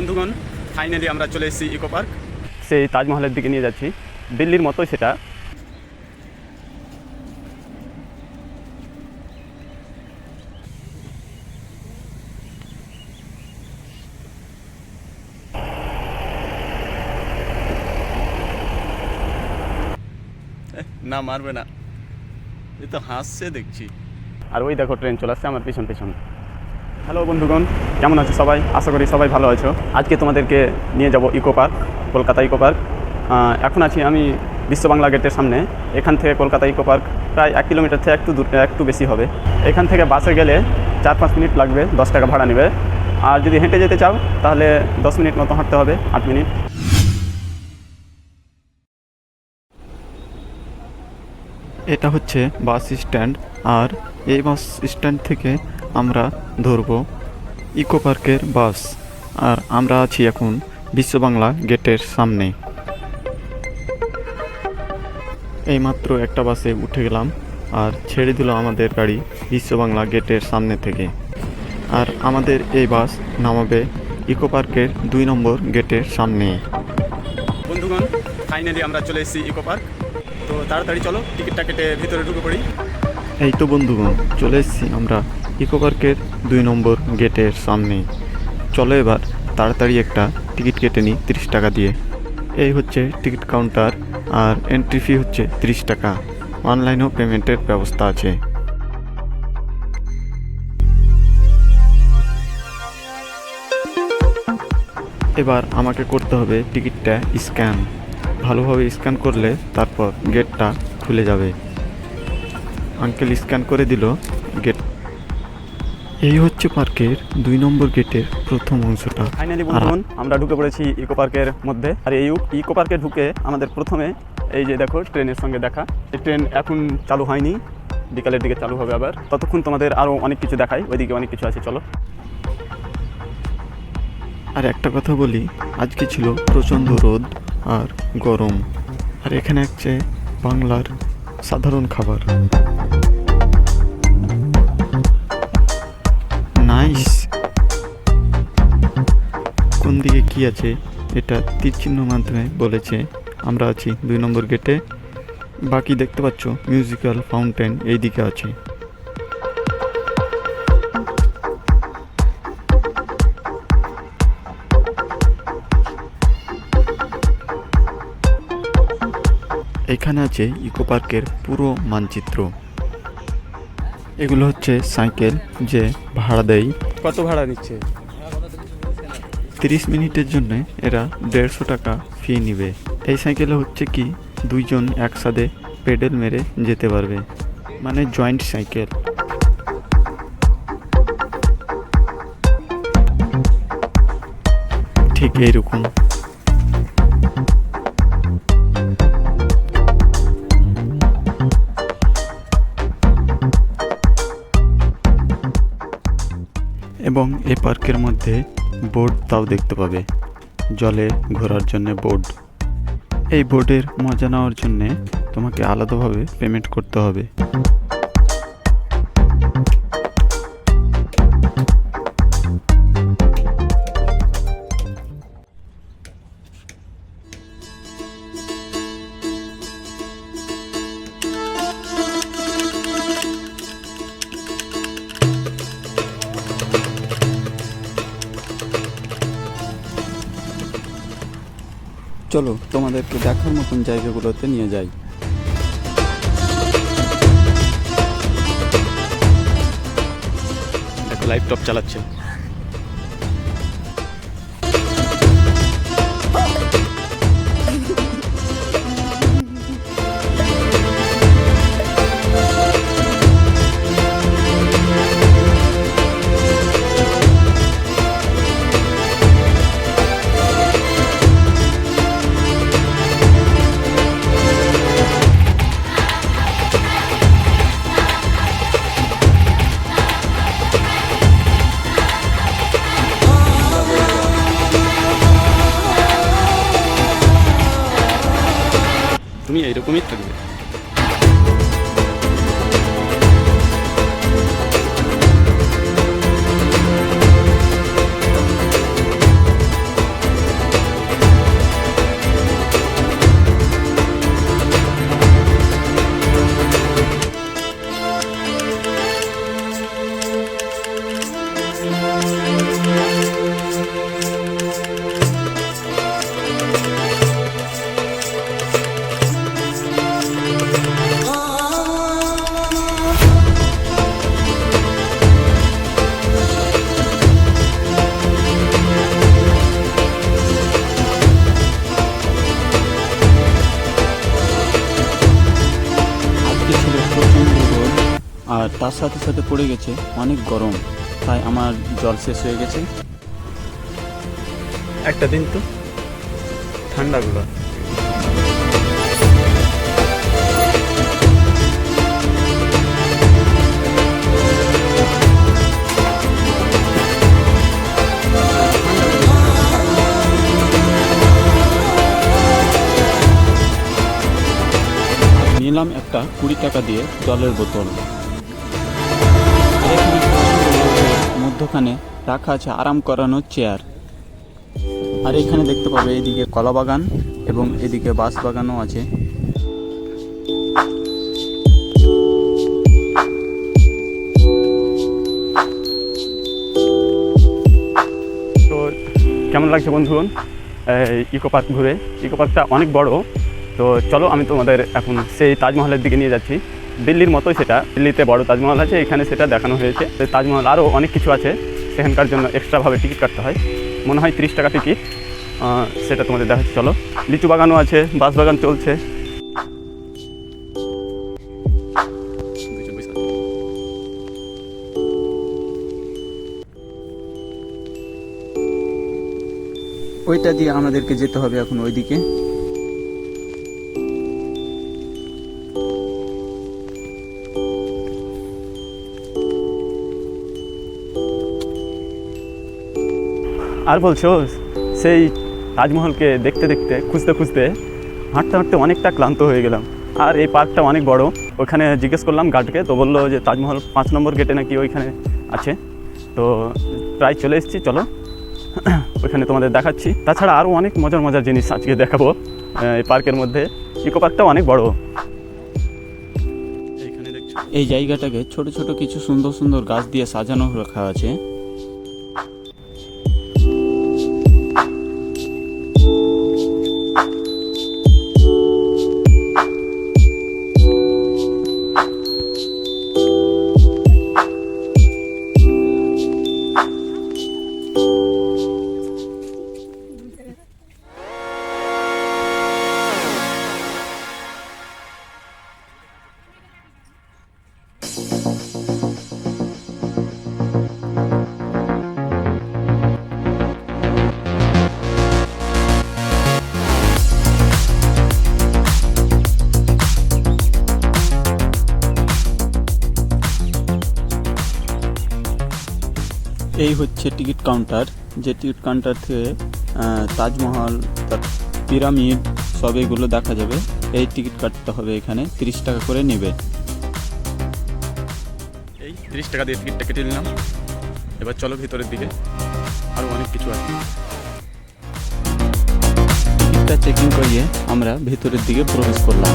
বন্ধুগণ ফাইনালি আমরা চলে এসেছি ইকো পার্ক সেই তাজমহলের দিকে নিয়ে যাচ্ছি। দিল্লির মতোই সেটা। না মারবে না। এ তো হাসছে দেখছি। আর ওই দেখো ট্রেন চলে আসছে আমার পিছন পিছন। হ্যালো বন্ধুগণ, কেমন আছো সবাই? আশা করি সবাই ভালো আছো। আজকে তোমাদেরকে নিয়ে যাব eco park, Kolkata eco park. এখন আছি আমি বিশ্ব বাংলা গেটের সামনে। এখান থেকে কলকাতা ইকো পার্ক প্রায় এক কিলোমিটার থেকে একটু দূর, একটু বেশি হবে। এখান থেকে বাসে গেলে চার পাঁচ মিনিট লাগবে, দশ টাকা ভাড়া নেবে। আর যদি হেঁটে যেতে চাও, তাহলে দশ মিনিট মতো হাঁটতে হবে, আট মিনিট। এটা হচ্ছে বাস স্ট্যান্ড, আর এই বাস স্ট্যান্ড থেকে আমরা ধরবো ইকো পার্কের বাস আর আমরা আছি এখন বিশ্ব বাংলা গেটের সামনে। এইমাত্র একটা বাসে উঠে গেলাম আর ছেড়ে দিল আমাদের গাড়ি বিশ্ব বাংলা গেটের সামনে থেকে। আর আমাদের এই বাস নামাবে ইকো পার্কের দুই নম্বর গেটের সামনে। বন্ধুগণ ফাইনালি আমরা চলে এসেছি ইকো পার্ক। তো তাড়াতাড়ি চলো টিকিটটা কেটে ভিতরে ঢুকে পড়ি। এই তো বন্ধুগণ চলে এসেছি আমরা ইকো পার্কের দুই নম্বর গেটের সামনে। চলো এবার তাড়াতাড়ি একটা টিকিট কেটে নিই তিরিশ টাকা দিয়ে। এই হচ্ছে টিকিট কাউন্টার আর এন্ট্রি ফি হচ্ছে তিরিশ টাকা। অনলাইনেও পেমেন্টের ব্যবস্থা আছে। এবার আমাকে করতে হবে টিকিটটা স্ক্যান। ভালোভাবে স্ক্যান করলে তারপর গেটটা খুলে যাবে। আঙ্কেল স্ক্যান করে দিল গেট এই হচ্ছে পার্কের দুই নম্বর গেটের প্রথম অংশটা। ফাইনালি বন্ধুগণ আমরা ঢুকে পড়েছি ইকো পার্কের মধ্যে। আর এই ইকো পার্কে ঢুকে আমাদের প্রথমে এই যে দেখো ট্রেনের সঙ্গে দেখা। এই ট্রেন এখন চালু হয়নি বিকালের দিকে চালু হবে আবার। ততক্ষণ তোমাদের আরও অনেক কিছু দেখাই ওইদিকে অনেক কিছু আছে চলো। আর একটা কথা বলি আজকে ছিল প্রচণ্ড রোদ আর গরম। আর এখানে হচ্ছে বাংলার সাধারণ খাবার। নাইস। কোন দিকে কি আছে, এটা তীর চিহ্ন মাধ্যমে বলেছে। আমরা আছি দুই নম্বর গেটে। বাকি দেখতে পাচ্ছ মিউজিক্যাল ফাউন্টেন এই দিকে আছে। এখানে আছে ইকো পার্কের পুরো মানচিত্র। এগুলো হচ্ছে সাইকেল যে ভাড়া দেয়। কত ভাড়া নিচ্ছে? তিরিশ মিনিটের জন্য এরা দেড়শো টাকা ফি নিবে। এই সাইকেলে হচ্ছে কি দুইজন একসাথে পেডেল মেরে যেতে পারবে। মানে জয়েন্ট সাইকেল। ঠিক এইরকম। এবং এই পার্কের মধ্যে বোর্ড তাও দেখতে পাবে। জলে ঘোরার জন্য বোর্ড এই বোর্ডের মজা নেওয়ার জন্যে তোমাকে আলাদাভাবে পেমেন্ট করতে হবে। চলো তোমাদেরকে দেখার মতন জায়গাগুলোতে নিয়ে যাই। দেখো লাইভ টপ চালাচ্ছে। তার সাথে সাথে পড়ে গেছে অনেক গরম তাই আমার জল শেষ হয়ে গেছে। একটা দিন তো ঠান্ডাগুলো। নিলাম একটা কুড়ি টাকা দিয়ে জলের বোতল। মধ্যখানে রাখা আছে আরাম করানোর চেয়ার। আর এখানে দেখতে পাবে এদিকে কলা বাগান এবং এদিকে বাঁশ বাগানও আছে। তো কেমন লাগছে বন্ধুগণ ইকো পার্ক ঘুরে। ইকো পার্কটা অনেক বড়। তো চলো আমি তোমাদের এখন সেই তাজমহলের দিকে নিয়ে যাচ্ছি। দিল্লির মতোই সেটা। দিল্লিতে বড় তাজমহল আছে, এখানে সেটা দেখানো হয়েছে। তাজমহল আরও অনেক কিছু আছে, সেখানকার জন্য এক্সট্রাভাবে টিকিট কাটতে হয়। মনে হয় তিরিশ টাকা টিকিট সেটা তোমাদের দেখাচ্ছি, চলো। লিচু বাগানও আছে, বাঁশ বাগান চলছে। ওইটা দিয়ে আমাদেরকে যেতে হবে এখন ওইদিকে। আর বলছো, সেই তাজমহলকে দেখতে দেখতে, খুঁজতে খুঁজতে হাঁটতে হাঁটতে অনেকটা ক্লান্ত হয়ে গেলাম। আর এই পার্কটা অনেক বড়। ওখানে জিজ্ঞেস করলাম গার্ডকে, তো বলল যে তাজমহল পাঁচ নম্বর গেটে নাকি ওইখানে আছে। তো প্রায় চলে এসেছি, চলো। ওইখানে তোমাদের দেখাচ্ছি। তাছাড়া আরও অনেক মজার মজার জিনিস আজকে দেখাবো এই পার্কের মধ্যে। ইকো পার্কটাও অনেক বড়। এই জায়গাটাকে ছোট ছোট কিছু সুন্দর সুন্দর গাছ দিয়ে সাজানো রাখা আছে। হচ্ছে টিকিট কাউন্টার যে টিকিট কাউন্টার থেকে তাজমহল পিরামিড সব এগুলো দেখা যাবে। এই টিকিট কাটতে হবে এখানে তিরিশ টাকা করে নেবে। এই তিরিশ টাকা দিয়ে টিকিটটা কেটে নিলাম। এবার চলো ভিতরের দিকে। আরও অনেক কিছু আছে। টিকিটটা চেকিং করিয়ে আমরা ভিতরের দিকে প্রবেশ করলাম।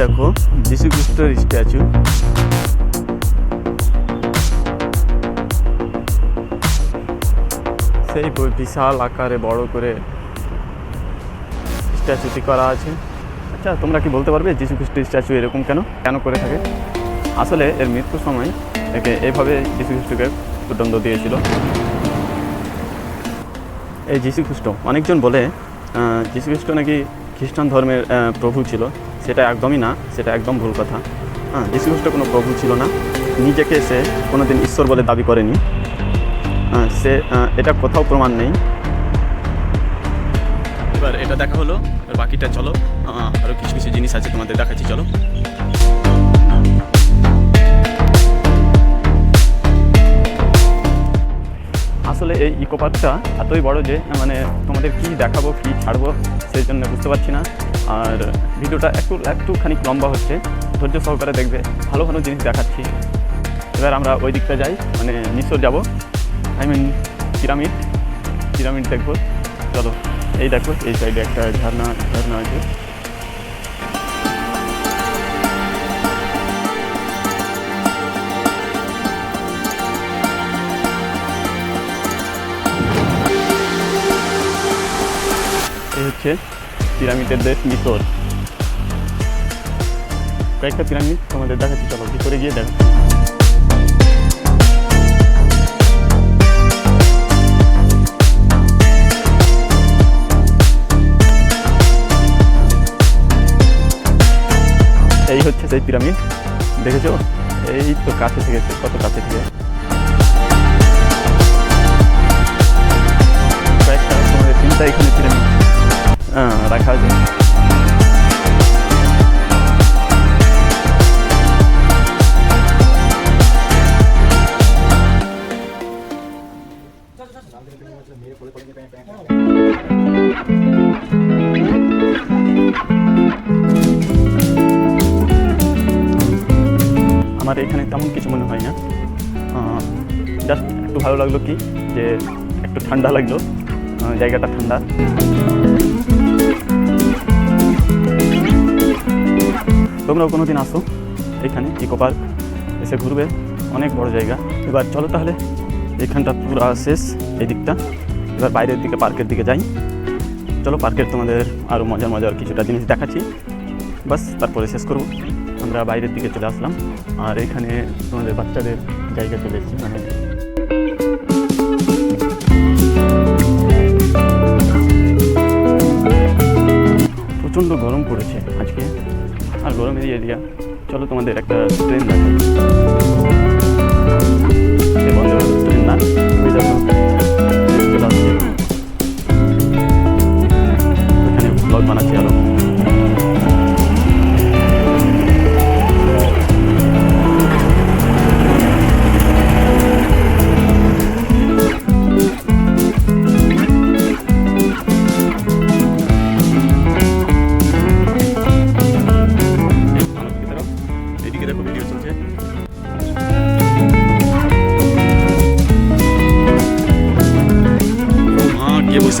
দেখো, যিশু খ্রিস্টের স্ট্যাচু সেই বিশাল আকারে বড় করে স্ট্যাচুটি করা আছে। আচ্ছা তোমরা কি বলতে পারবে যিশু খ্রিস্টের স্ট্যাচু এরকম কেন? কেন করে থাকে? আসলে এর মৃত্যুর সময় একে এইভাবে যিশু খ্রিস্টকে দণ্ড দিয়েছিল। এই যিশু খ্রিস্ট, অনেকজন বলে যিশু খ্রিস্ট নাকি খ্রিস্টান ধর্মের প্রভু ছিল। সেটা একদমই না সেটা একদম ভুল কথা। হ্যাঁ যীশু খ্রিস্ট কোনো প্রভু ছিল না। নিজেকে সে কোনো দিন ঈশ্বর বলে দাবি করেনি। হ্যাঁ, সে এটা কোথাও প্রমাণ নেই। এবার এটা দেখা হলো বাকিটা চলো। আরও কিছু কিছু জিনিস আছে তোমাদের দেখাচ্ছি চলো। আসলে এই ইকো পার্কটা এতই বড় যে মানে তোমাদের কি দেখাবো, কি ছাড়বো, সেই জন্য বুঝতে পারছি না। আর ভিডিওটা একটু একটুখানি লম্বা হচ্ছে, ধৈর্য সহকারে দেখবে, ভালো ভালো জিনিস দেখাচ্ছি। এবার আমরা ওই দিকটা যাই মানে মিশর যাব। আই মিন পিরামিড পিরামিড দেখব। চলো, এই দেখো, এই সাইডে একটা ঝর্ণা ঝর্ণা আছে। এই হচ্ছে পিরামিডের দেশ মিশর কয়েকটা পিরামিড তোমাদের দেখাচ্ছি, চলো ভিতরে গিয়ে দেখো। এই হচ্ছে সেই পিরামিড, দেখেছ? এই তো কাছে থেকে কত কাছে থেকে? কয়েকটা তোমাদের তিনটা এখানে লাগল কি? যে একটু ঠান্ডা লাগল। জায়গাটা ঠান্ডা। তোমরাও কোনো দিন আসো এখানে, ইকো পার্ক। এসে ঘুরবে। অনেক বড় জায়গা। এবার চলো তাহলে, এখানটা পুরো শেষ এই দিকটা এবার বাইরের দিকে, পার্কের দিকে যাই। চলো পার্কের তোমাদের আরও মজার মজার কিছুটা জিনিস দেখাচ্ছি। বাস, তারপরে শেষ করব। আমরা বাইরের দিকে চলে আসলাম। আর এখানে তোমাদের বাচ্চাদের জায়গা চলে এসেছি। মানে প্রচণ্ড গরম পড়েছে আজকে। আর গরমের এরিয়া চলো তোমাদের একটা ট্রেন দেখাই। ট্রেন না এখানে ব্লগ বানাচ্ছি আরও।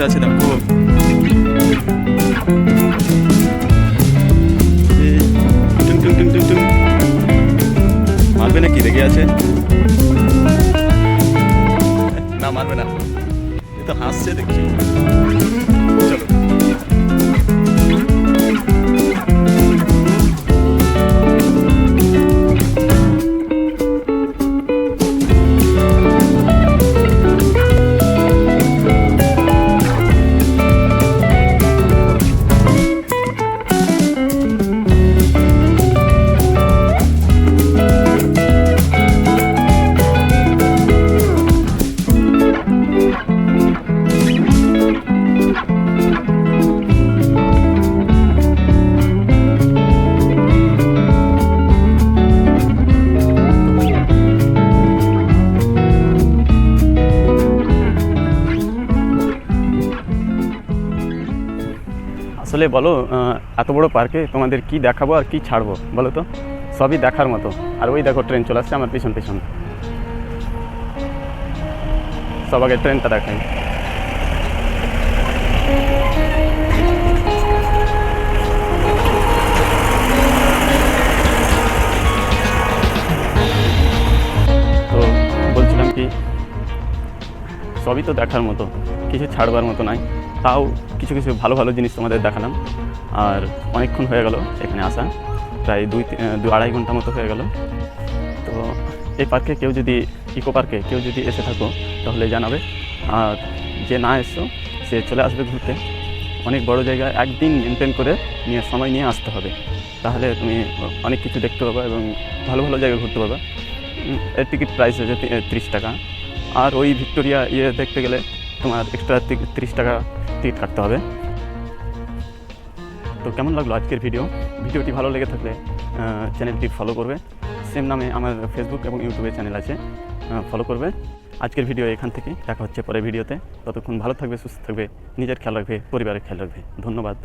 কে বসে আসলে বলো এত বড় পার্কে তোমাদের কি দেখাবো আর কি ছাড়বো, বলো তো? সবই দেখার মতো। আর ওই দেখো ট্রেন চলে আসছে আমার পিছন পিছন। সব আগে ট্রেনটা দেখাই। সবই তো দেখার মতো কিছু ছাড়বার মতো নাই। তাও কিছু কিছু ভালো ভালো জিনিস তোমাদের দেখালাম। আর অনেকক্ষণ হয়ে গেল এখানে আসা। প্রায় দুই দু আড়াই ঘণ্টা মতো হয়ে গেল। তো এই পার্কে কেউ যদি ইকো পার্কে কেউ যদি এসে থাকো তাহলে জানাবে। আর যে না এসছো সে চলে আসবে ঘুরতে। অনেক বড় জায়গা একদিন মেনটেন করে নিয়ে সময় নিয়ে আসতে হবে। তাহলে তুমি অনেক কিছু দেখতে পাবা এবং ভালো ভালো জায়গায় ঘুরতে উম, এর টিকিট প্রাইস হচ্ছে তিরিশ টাকা। আর ওই ভিক্টোরিয়া ইয়ে দেখতে গেলে তোমার এক্সট্রা তিরিশ টাকা টিকিট কাটতে হবে। তো কেমন লাগল আজকের ভিডিও ভিডিওটি ভালো লেগে থাকলে চ্যানেলটি ফলো করবে। সেম নামে আমার ফেসবুক এবং ইউটিউবে চ্যানেল আছে ফলো করবে। আজকের ভিডিও এখান থেকে দেখা হচ্ছে পরের ভিডিওতে ততক্ষণ ভালো থাকবে, সুস্থ থাকবে, নিজের খেয়াল রাখবে, পরিবারের খেয়াল রাখবে। ধন্যবাদ।